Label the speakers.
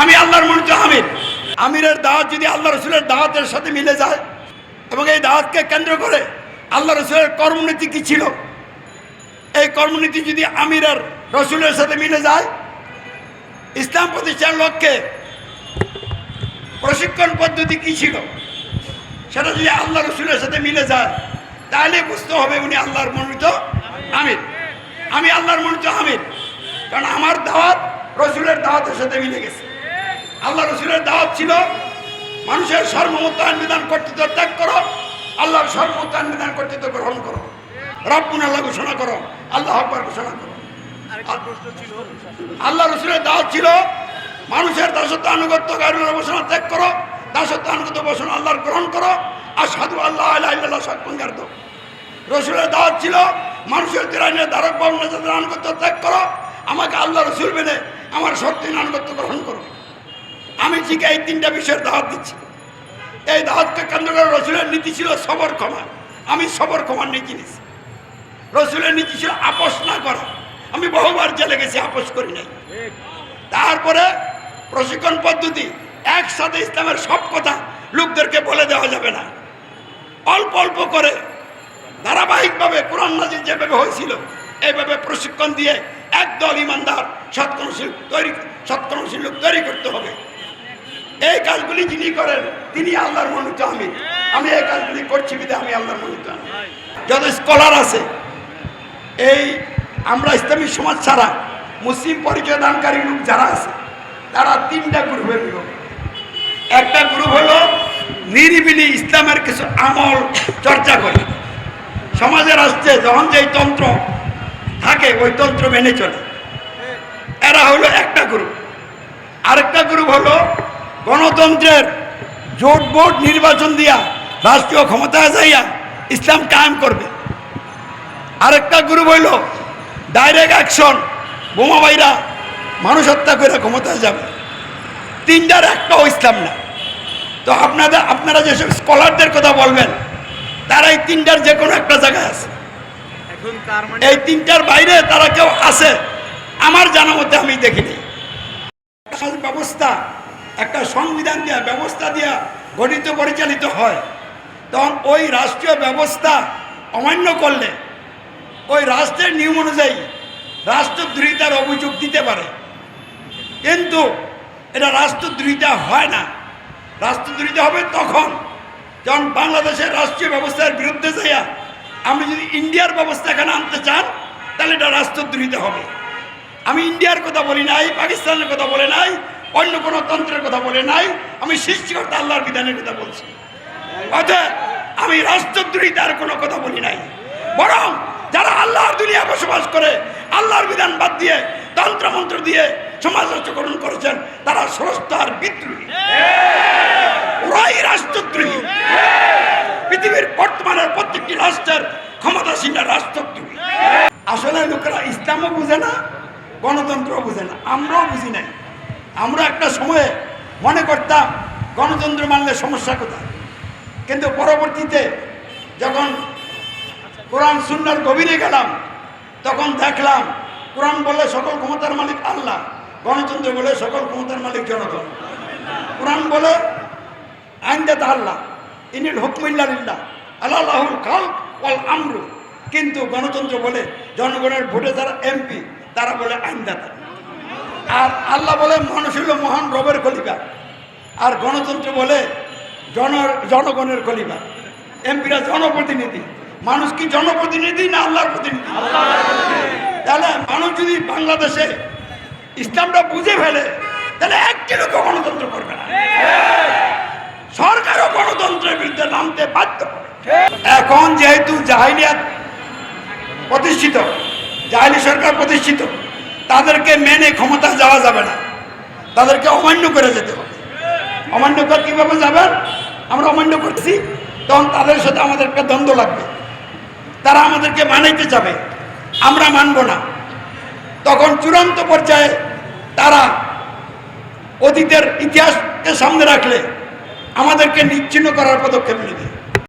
Speaker 1: আমি আল্লাহর মনোনীত আমির আমিরের দাওয়াত যদি আল্লাহ রসুলের দাওয়াতের সাথে মিলে যায় এবং এই দাওয়াতকে কেন্দ্র করে আল্লাহ রসুলের কর্মনীতি কী ছিল? এই কর্মনীতি যদি আমিরের রসুলের সাথে মিলে যায়, ইসলাম প্রতিষ্ঠার লক্ষ্যে প্রশিক্ষণ পদ্ধতি কী ছিল? সেটা যদি আল্লাহ রসুলের সাথে মিলে যায়, তাহলে বুঝতে হবে উনি আল্লাহর মনোনীত আমির। আমি আল্লাহর মনোনীত আমির, কারণ আমার দাওয়াত রসুলের দাওয়াতের সাথে মিলে গেছে। আল্লাহ রসুলের দাওয়াত ছিল মানুষের সর্বমতায়ন বিধান কর্তৃত্ব ত্যাগ করো আল্লাহর সর্বমতায়ন বিধান কর্তৃত্ব গ্রহণ করো। রব্বুন আল্লাহ ঘোষণা করো আল্লাহ আকবর ঘোষণা করো। আল্লাহ রসুলের দাওয়াত ছিল মানুষের দাসত্ব আনুগত্য গাড়ির বসনা ত্যাগ করো দাসত্ব আনুগত্য বসনা আল্লাহর গ্রহণ করো আর সাধু আল্লাহ আল্লাহ সৎপঞ্জার দো রসুলের দাওয়াত ছিল মানুষের তিরাইনের ধারক বাবনা আনুগত্য ত্যাগ করো আমাকে আল্লাহ রসুল মেনে আমার সত্যিন আনুগত্য গ্রহণ করো। আমি ঠিক এই তিনটা বিষয়ের দাওয়াত দিচ্ছি। এই দাওয়াতকে কেন্দ্র করে রসুলের নীতি ছিল সবর ক্ষমা। আমি সবর ক্ষমার নীতি নিচ্ছি রসুলের নীতি ছিল আপোষ না করা। আমি বহুবার জেলে গেছি, আপোষ করি নাই। তারপরে প্রশিক্ষণ পদ্ধতি, একসাথে ইসলামের সব কথা লোকদেরকে বলে দেওয়া যাবে না। অল্প অল্প করে ধারাবাহিকভাবে কোরআন নাজির যেভাবে হয়েছিল, এইভাবে প্রশিক্ষণ দিয়ে একদল ইমানদার, সৎকর্মশীল তৈরি সৎকর্মশীল লোক তৈরি করতে হবে। এই কাজগুলি যিনি করেন, তিনি আল্লাহর মনোনীত আমি। আমি এই কাজগুলি করছি বিধে আমি আল্লাহর মনোনীত আমি। যত স্কলার আছে, এই আমরা ইসলামী সমাজ ছাড়া মুসলিম পরিচয় দানকারী লোক যারা আছে, তারা তিনটা গ্রুপে লোক। একটা গ্রুপ হলো নিরিবিলি ইসলামের কিছু আমল চর্চা করে। সমাজে আসছে যখন যেই তন্ত্র থাকে, ওই তন্ত্র মেনে চলে। এরা হলো একটা গ্রুপ আরেকটা গ্রুপ হলো গণতন্ত্রের জোট বোট নির্বাচন দিয়া রাষ্ট্রীয় ক্ষমতায় যাইয়া ইসলাম কায়েম করবে। আরেকটা গ্রুপ হইল ডাইরেক্ট অ্যাকশন বোমা বাইরা মানুষ হত্যা করে ক্ষমতায় যাবে। তিনটার একটাও ইসলাম না। তো আপনাদের আপনারা যেসব স্কলারদের কথা বলবেন তারা এই তিনটার যে কোনো একটা জায়গায় আছে।
Speaker 2: তার মানে
Speaker 1: এই তিনটার বাইরে তারা কেউ আছে আমার জানা মতে আমি দেখিনি। ব্যবস্থা একটা সংবিধান দিয়া, ব্যবস্থা দিয়া গঠিত, পরিচালিত হয়। তখন ওই রাষ্ট্রীয় ব্যবস্থা অমান্য করলে ওই রাষ্ট্রের নিয়ম অনুযায়ী রাষ্ট্রদ্রোহিতার অভিযোগ দিতে পারে। কিন্তু এটা রাষ্ট্রদ্রোহিতা হয় না। রাষ্ট্রদ্রোহিতা হবে তখন। যখন বাংলাদেশের রাষ্ট্রীয় ব্যবস্থার বিরুদ্ধে যাইয়া আপনি যদি ইন্ডিয়ার ব্যবস্থা এখানে আনতে চান, তাহলে এটা রাষ্ট্রদ্রোহিতা হবে। আমি ইন্ডিয়ার কথা বলি নাই, পাকিস্তানের কথা বলে নাই অন্য কোনো তন্ত্রের কথা বলে নাই। আমি সৃষ্টিকর্তা আল্লাহর বিধানের কথা বলছি। অতএব আমি রাষ্ট্রদ্রোহিতার কোনো কথা বলি নাই। বরং যারা আল্লাহর দুনিয়া বসবাস করে, আল্লাহর বিধান বাদ দিয়ে, তন্ত্রমন্ত্র দিয়ে সমাজ রাষ্ট্রকরণ করেছেন, তারা স্রষ্ট আর বিদ্রোহী। ওরাই রাষ্ট্রদ্রোহী। পৃথিবীর বর্তমানের প্রত্যেকটি রাষ্ট্রের ক্ষমতাসীনরা রাষ্ট্রদ্রোহী। আসলে লোকেরা ইসলামও বুঝে না গণতন্ত্র বুঝে না, আমরাও বুঝি নাই। আমরা একটা সময়ে মনে করতাম গণতন্ত্র মানলে সমস্যা কোথায়? কিন্তু পরবর্তীতে যখন কোরআন সুন্নার গভীরে গেলাম, তখন দেখলাম কোরআন বলে সকল ক্ষমতার মালিক আল্লাহ, গণতন্ত্র বলে সকল ক্ষমতার মালিক জনগণ। কোরআন বলে আইনদাতা আল্লাহ, ইনিল হুকমিল্লাহ আল্লাহুল খাল ওয়াল আমরু। কিন্তু গণতন্ত্র বলে জনগণের ভোটে যারা এমপি, তারা বলে আইনদাতা আর আল্লাহ বলে, মানুষ হলো মহান রবের খলিফা আর গণতন্ত্র বলে, জন, জনগণের খলিফা এমপিরা জনপ্রতিনিধি। মানুষ কি জনপ্রতিনিধি না আল্লাহর প্রতিনিধি? তাহলে মানুষ যদি বাংলাদেশে ইসলামটা বুঝে ফেলে, তাহলে একটি লোক গণতন্ত্র করবে না। সরকারও গণতন্ত্রের বিরুদ্ধে নামতে বাধ্য এখন যেহেতু জাহিলিয়াত প্রতিষ্ঠিত, জাহিলি সরকার প্রতিষ্ঠিত তাদেরকে মেনে ক্ষমতা যাওয়া যাবে না। তাদেরকে অমান্য করে যেতে হবে। অমান্য করে কীভাবে যাবেন আমরা অমান্য করছি, তখন তাদের সাথে আমাদের একটা দ্বন্দ্ব লাগবে। তারা আমাদেরকে মানাইতে যাবে আমরা মানব না। তখন চূড়ান্ত পর্যায়ে তারা অতীতের ইতিহাসকে সামনে রাখলে আমাদেরকে নিচ্ছিন্ন করার পদক্ষেপ নেবে।